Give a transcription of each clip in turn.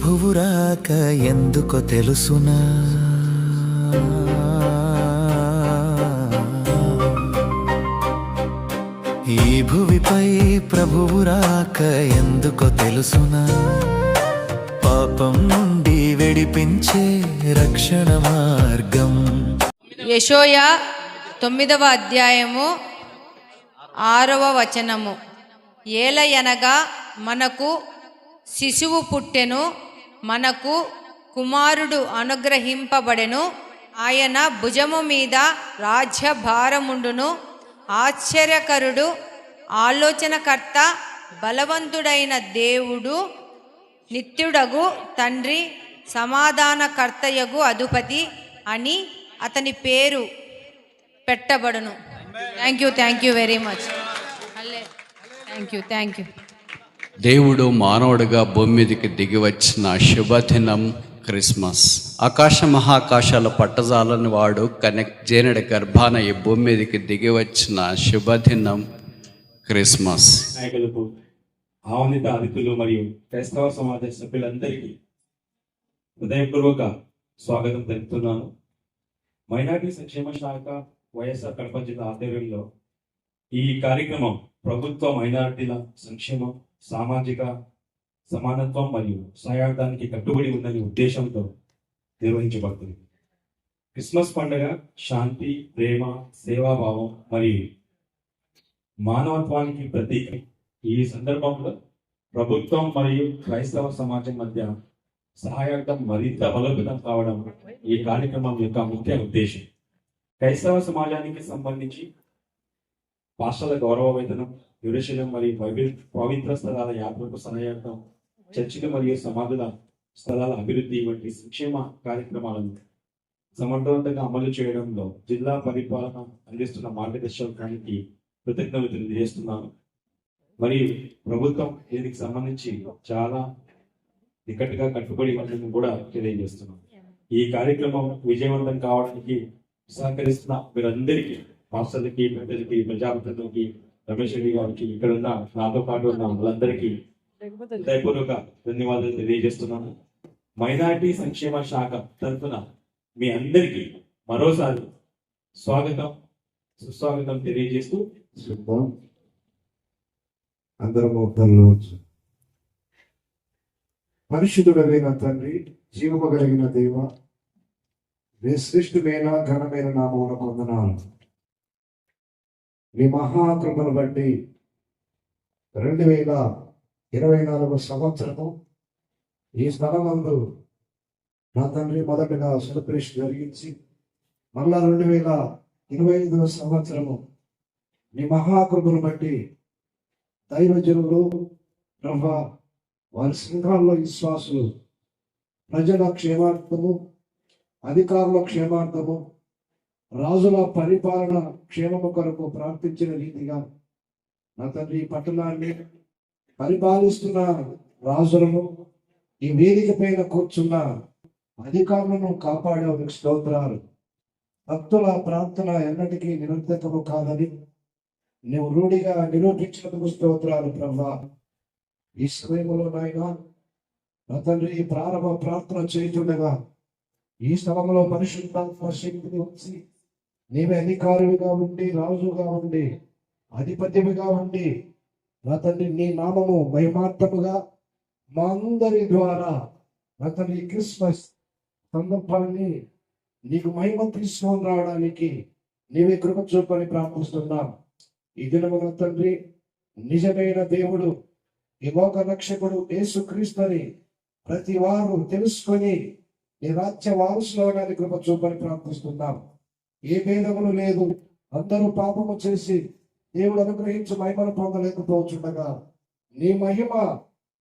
ప్రభువు రాక ఎందుకో తెలుసునా? ఈ భువిపై ప్రభువు రాక ఎందుకో తెలుసునా? పాపం నుండి విడిపించే రక్షణ మార్గం. యశోయ తొమ్మిదవ అధ్యాయము ఆరవ వచనము. ఏలయనగా మనకు శిశువు పుట్టెను మనకు కుమారుడు అనుగ్రహింపబడెను. ఆయన భుజము మీద రాజ్యభారముండును. ఆశ్చర్యకరుడు ఆలోచనకర్త బలవంతుడైన దేవుడు నిత్యుడగు తండ్రి సమాధానకర్తయగు అధిపతి అని అతని పేరు పెట్టబడును. Thank you thank you very much thank you thank you దేవుడు మానవుడిగా భూమి మీదకి దిగి వచ్చిన శుభదినం క్రిస్మస్. ఆకాశ మహాకాశాల పట్టజాలని వాడు కనెక్ట్ జేనడి గర్భాన ఈ భూమి మీదకి దిగి వచ్చిన శుభదినం క్రిస్మస్. నాయకులకు అతిథులు మరియు క్రైస్తవ సమాజ సభ్యులందరికీ హృదయపూర్వక స్వాగతం తెలుపుతున్నాను. మైనార్టీ సంక్షేమ శాఖ వైఎస్ఆర్ కడప జిల్లా ఆధ్వర్యంలో ఈ కార్యక్రమం ప్రభుత్వ మైనారిటీల సంక్షేమం సామాజిక సమానత్వం మరియు సహాయార్థానికి కట్టుబడి ఉందనే ఉద్దేశంతో నిర్వహించబడుతుంది. క్రిస్మస్ పండుగ శాంతి ప్రేమ సేవాభావం మరియు మానవత్వానికి ప్రతీక. ఈ సందర్భంలో ప్రభుత్వం మరియు క్రైస్తవ సమాజం మధ్య సహాయార్థం మరింత బలోపేతం కావడం ఈ కార్యక్రమం యొక్క ముఖ్య ఉద్దేశం. క్రైస్తవ సమాజానికి సంబంధించి భాషల గౌరవ వేతనం యురేశలం మరియు పవిత్ర స్థలాల యాత్రకు సహాయార్థం చర్చిలు మరియు సమాధుల స్థలాల అభివృద్ధి వంటి సంక్షేమ కార్యక్రమాలను సమర్థవంతంగా అమలు చేయడంలో జిల్లా పరిపాలన అందిస్తున్న మార్గదర్శకానికి కృతజ్ఞతలు తెలియజేస్తున్నాను. మరియు ప్రభుత్వం దీనికి సంబంధించి చాలా నికట్టుగా కట్టుబడి ఉందని కూడా తెలియజేస్తున్నాను. ఈ కార్యక్రమం విజయవంతం కావడానికి సహకరిస్తున్న మీరందరికీ మాస్టర్లకి పెద్దలకి ప్రజాప్రతినిధులకి రమేష్ రెడ్డి గారికి ఇక్కడ ఉన్న నాతో పాటు ఉన్న వాళ్ళందరికీ హృదయపూర్వక ధన్యవాదాలు తెలియజేస్తున్నాను. మైనారిటీ సంక్షేమ శాఖ తరఫున మీ అందరికీ మరోసారి స్వాగతం సుస్వాగతం తెలియజేస్తూ శుభం. అందరం పరిశుద్ధుడైన తండ్రి జీవము కలిగిన దేవ విశ్లిష్టమైన ఘనమైన నామమున పొందనాలు మీ మహాకృపను బట్టి రెండు వేల ఇరవై నాలుగు సంవత్సరము ఈ స్థలమందు నా తండ్రి మొదటగా సెలబ్రేషన్ జరిగించి మళ్ళా రెండు వేల ఇరవై ఐదవ సంవత్సరము మీ మహాకృపను బట్టి దైవజనులు బ్రహ్మ వారి సంఘాల్లో విశ్వాసులు ప్రజల క్షేమార్థము అధికారుల క్షేమార్థము రాజుల పరిపాలన క్షేమము కొరకు ప్రార్థించిన రీతిగా నా తండ్రి ఈ పట్టణాన్ని పరిపాలిస్తున్న రాజులను ఈ వేదిక పైన కూర్చున్న అధికారులను కాపాడే స్తోత్రాలు. భక్తుల ప్రార్థన ఎన్నటికీ నిరంతకము కాదని నువ్వు రూఢిగా నిరూపించినందుకు స్తోత్రాలు ప్రభా. ఈ సమయంలో నాయన నా తండ్రి ప్రారంభ ప్రార్థన చేయుతుండగా ఈ స్థలంలో పరిశుద్ధాత్మ శక్తిని వచ్చి నీవే అధికారుడిగా ఉండి రాజుగా ఉండి అధిపతివిగా ఉండి నా తండ్రి నీ నామము మహిమార్థముగా మా అందరి ద్వారా నా తండ్రి క్రిస్మస్ సందర్భాన్ని నీకు మహిమ తీసుకొని రావడానికి నీవే కృప చూపని ప్రార్థిస్తున్నాం. ఈ దినమున తండ్రి నిజమైన దేవుడు యువక రక్షకుడు యేసుక్రీస్తుని ప్రతి వారు తెలుసుకొని నీ రాజ్య వారసులవడానికి కృప చూపని ప్రార్థిస్తున్నాం. ఏ భేదములు లేదు. అందరూ పాపము చేసి దేవుడు అనుగ్రహించి మహిమను పొందలేకపోతుండగా నీ మహిమ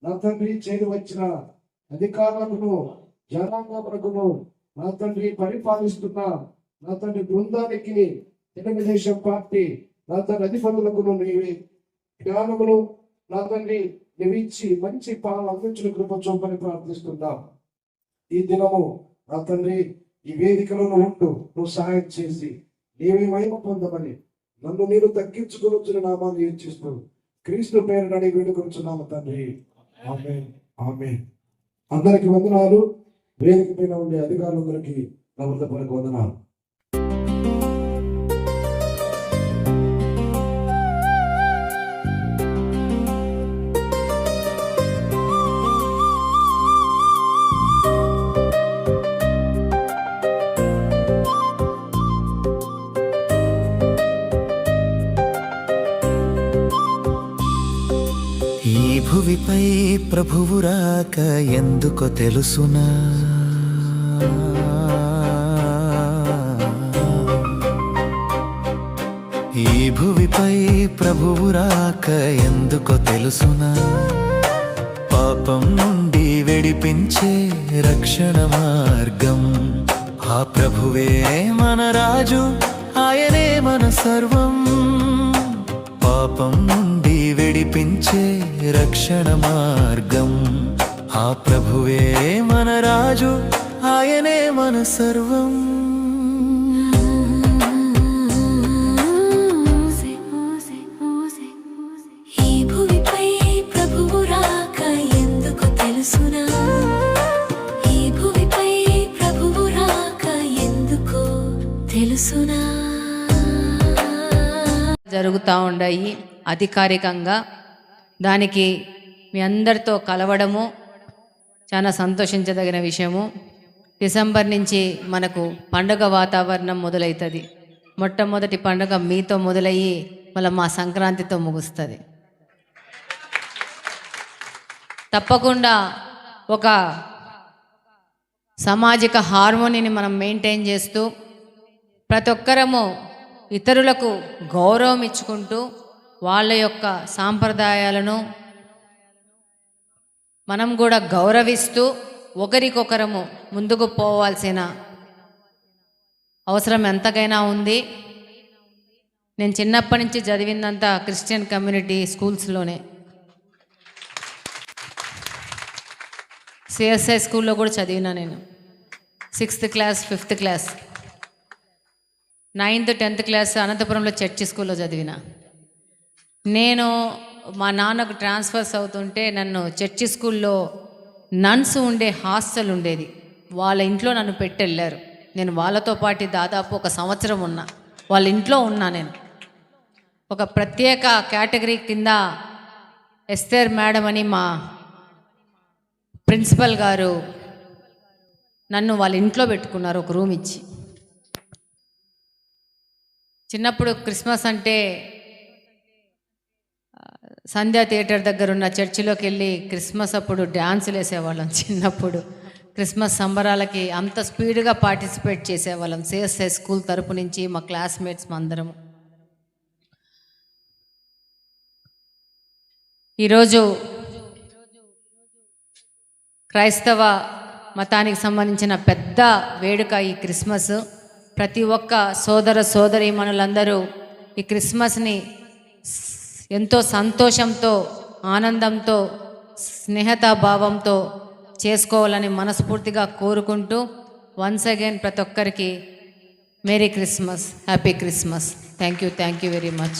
నా తండ్రి చేరి వచ్చిన అధికారులకును జనాంగములకును నా తండ్రి పరిపాలిస్తున్న నా తండ్రి బృందానికి తెలుగుదేశం పార్టీ నా తండ్రి అధిపతులకు నీవి. జ్ఞానములు నా తండ్రి నీవిచ్చి మంచి పాలన అందించిన కృప చూపని ప్రార్థిస్తున్నాం. ఈ దినము నా తండ్రి ఈ వేదికలో నువ్వు ఉంటూ నువ్వు సహాయం చేసి నీవే మహిమ పొందమని నన్ను నేను తగ్గించుకొని వచ్చిన నామాన్ని ఇచ్చిస్తూ క్రీస్తు పేరు అడిగి వేడుకొచ్చున్నాము తండ్రి. ఆమె ఆమె అందరికి వందనాలు. వేదిక పైన ఉండే అధికారులందరికీ ప్రభుత్వ వందనాలు. ఈ ప్రభువు రాక ఎందుకో తెలుసునా? ఈ భువిపై ప్రభువు రాక ఎందుకో తెలుసునా? పాపం నుండి విడిపించే రక్షణ మార్గం. ఆ ప్రభువే మన రాజు ఆయనే మన సర్వం. పాపం నుండి విడిపించే రక్షణ మార్గం. ఆ ప్రభువే మన రాజు ఆయనే మన సర్వం. జరుగుతూ ఉన్నాయి అధికారికంగా. దానికి మీ అందరితో కలవడము చాలా సంతోషించదగిన విషయము. డిసెంబర్ నుంచి మనకు పండుగ వాతావరణం మొదలవుతుంది మొట్టమొదటి పండుగ మీతో మొదలయ్యి మళ్ళీ మా సంక్రాంతితో ముగుస్తుంది. తప్పకుండా ఒక సామాజిక హార్మోనీని మనం మెయింటైన్ చేస్తూ ప్రతి ఒక్కరము ఇతరులకు గౌరవం ఇచ్చుకుంటూ వాళ్ళ యొక్క సాంప్రదాయాలను మనం కూడా గౌరవిస్తూ ఒకరికొకరము ముందుకు పోవాల్సిన అవసరం ఎంతకైనా ఉంది. నేను చిన్నప్పటి నుంచి చదివిందంతా క్రిస్టియన్ కమ్యూనిటీ స్కూల్స్లోనే. సిఎస్ఐ స్కూల్లో కూడా చదివినా నేను. Sixth class fifth class. Ninth tenth class అనంతపురంలో చర్చి స్కూల్లో చదివిన. నేను మా నాన్నకు ట్రాన్స్ఫర్స్ అవుతుంటే నన్ను చర్చి స్కూల్లో నన్స్ ఉండే హాస్టల్ ఉండేది. వాళ్ళ ఇంట్లో నన్ను పెట్టెళ్ళారు. నేను వాళ్ళతో పాటు దాదాపు ఒక సంవత్సరం ఉన్నా. వాళ్ళ ఇంట్లో ఉన్నా నేను. ఒక ప్రత్యేక కేటగిరీ కింద ఎస్తేర్ మేడం అని మా ప్రిన్సిపల్ గారు నన్ను వాళ్ళ ఇంట్లో పెట్టుకున్నారు ఒక రూమ్ ఇచ్చి. చిన్నప్పుడు క్రిస్మస్ అంటే సంధ్యా థియేటర్ దగ్గర ఉన్న చర్చిలోకి వెళ్ళి క్రిస్మస్ అప్పుడు డ్యాన్సులు వేసేవాళ్ళం చిన్నప్పుడు. క్రిస్మస్ సంబరాలకి అంత స్పీడ్గా పార్టిసిపేట్ చేసేవాళ్ళం. సిఎస్ఐ స్కూల్ తరపు నుంచి మా క్లాస్మేట్స్ మా అందరము. ఈరోజు క్రైస్తవ మతానికి సంబంధించిన పెద్ద వేడుక ఈ క్రిస్మస్. ప్రతి ఒక్క సోదర సోదరి మనులందరూ ఈ క్రిస్మస్ని ఎంతో సంతోషంతో ఆనందంతో స్నేహతా భావంతో చేసుకోవాలని మనస్ఫూర్తిగా కోరుకుంటూ వన్స్ అగైన్ ప్రతి ఒక్కరికి merry Christmas happy Christmas. Thank you thank you very much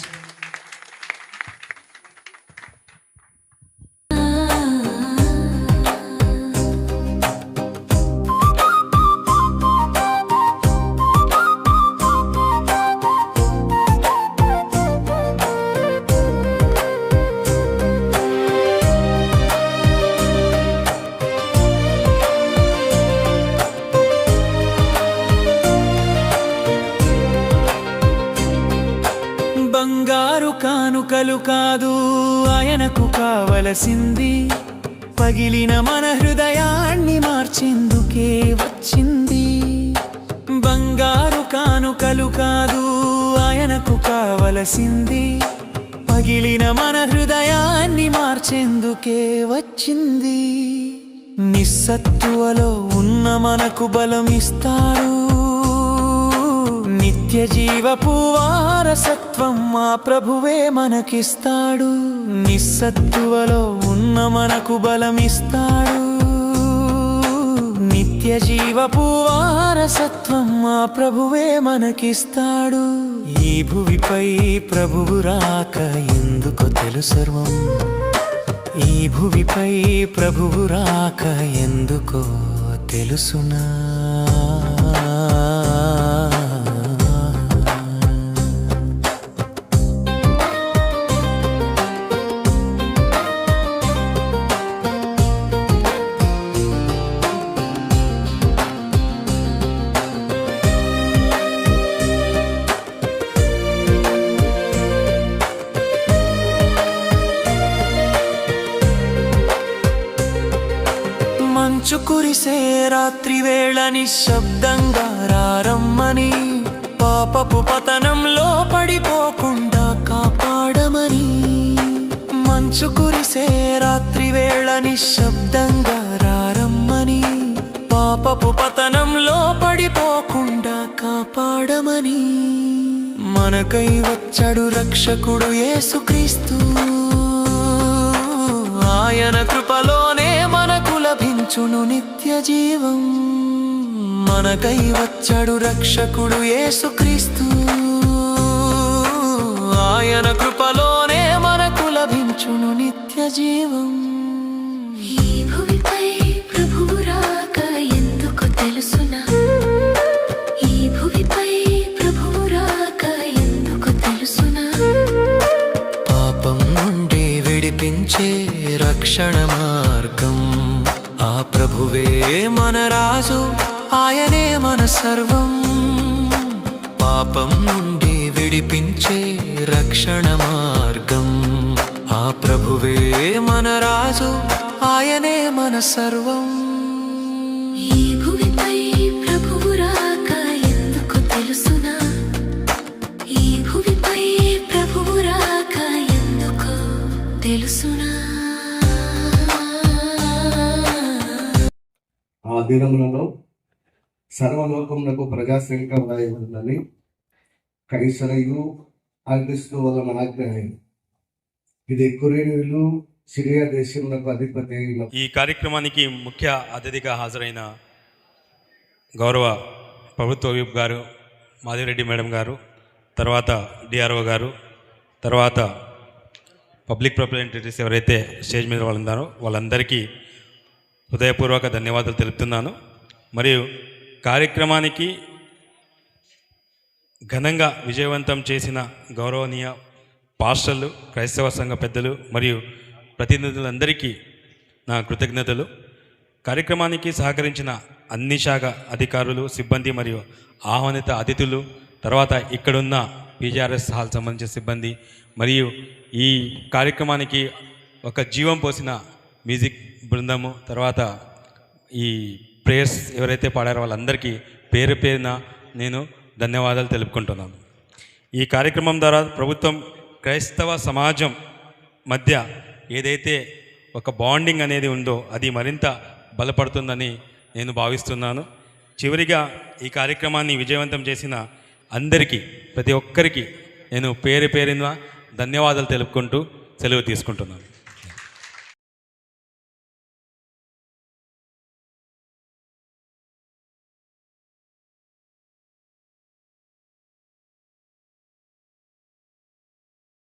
ఆయనకు కావలసింది. పగిలిన మన హృదయాన్ని మార్చేందుకే వచ్చింది. బంగారు కానుకలు కాదు ఆయనకు కావలసింది. పగిలిన మన హృదయాన్ని మార్చేందుకే వచ్చింది. నిస్సత్తువలో ఉన్న మనకు బలం ఇస్తాడు నిత్య జీవపు వారసత్వం మా ప్రభువే మనకిస్తాడు. నిస్సత్తువలో ఉన్న మనకు బలమిస్తాడు. నిత్య జీవపు వారసత్వం మా ప్రభువే మనకిస్తాడు. ఈ భువిపై ప్రభువు రాక ఎందుకో తెలుసర్వం ఈ భువిపై ప్రభువు రాక ఎందుకో తెలుసునా? నిశ్శబ్దంగా రారమ్మని. పాపపు పతనంలో పడిపోకుండా కాపాడమని. మంచు కురిసే రాత్రి వేళ నిశ్శబ్దంగా రారమ్మని. పాపపు పతనంలో పడిపోకుండా కాపాడమని. మనకై వచ్చాడు రక్షకుడు యేసుక్రీస్తు. ఆయన కృపలోనే మనకు లభించును నిత్య జీవం మనకై వచ్చాడు రక్షకుడు యేసుక్రీస్తు. ఆయన కృపలోనే మనకు లభించును నిత్య జీవం ఈ భూమిపై ప్రభువు రాక ఎందుకు తెలుసునా? ఈ భూమిపై ప్రభువు రాక ఎందుకు తెలుసునా? పాపం నుండి విడిపించే రక్షణ మార్గం. ఆ ప్రభువే మన రాజు ఆయనే మన సర్వం. పాపం నుండి విడిపించే రక్షణ మార్గం. ఆ ప్రభువే మన రాజు ఆయనే మన సర్వం. ఈ భూమిపై ప్రభువు రాక ఎందుకు తెలుసునా? ఈ భూమిపై ప్రభువు రాక ఎందుకు తెలుసునా? ఆ దినములలో సర్వలోకమునకు ప్రజాశంక వ్రాయబడిందని కైసరయు అగ్నిస్తు వల్ల ఆజ్ఞ ఇది కురేనులు సిరియా దేశంలో అధిపతి అయిన ఈ కార్యక్రమానికి ముఖ్య అతిథిగా హాజరైన గౌరవ ప్రభుత్వ విప్ గారు మాదిరెడ్డి మేడం గారు తర్వాత డిఆర్ఓ గారు తర్వాత పబ్లిక్ రిప్రజెంటేటివ్స్ ఎవరైతే స్టేజ్ మీద వాళ్ళు ఉన్నారో వాళ్ళందరికీ హృదయపూర్వక ధన్యవాదాలు తెలుపుతున్నాను. మరియు కార్యక్రమానికి ఘనంగా విజయవంతం చేసిన గౌరవనీయ పాస్టర్లు క్రైస్తవ సంఘ పెద్దలు మరియు ప్రతినిధులందరికీ నా కృతజ్ఞతలు. కార్యక్రమానికి సహకరించిన అన్ని శాఖ అధికారులు సిబ్బంది మరియు ఆహ్వానిత అతిథులు తర్వాత ఇక్కడున్న పీజీఆర్ఎస్ హాల్ సంబంధించిన సిబ్బంది మరియు ఈ కార్యక్రమానికి ఒక జీవం పోసిన మ్యూజిక్ బృందము తర్వాత ఈ ప్రేయర్స్ ఎవరైతే పాడారో వాళ్ళందరికీ పేరు పేరున నేను ధన్యవాదాలు తెలుపుకుంటున్నాను. ఈ కార్యక్రమం ద్వారా ప్రభుత్వం క్రైస్తవ సమాజం మధ్య ఏదైతే ఒక బాండింగ్ అనేది ఉందో అది మరింత బలపడుతుందని నేను భావిస్తున్నాను. చివరిగా ఈ కార్యక్రమాన్ని విజయవంతం చేసిన అందరికీ ప్రతి ఒక్కరికి నేను పేరు పేరున ధన్యవాదాలు తెలుపుకుంటూ సెలవు తీసుకుంటున్నాను.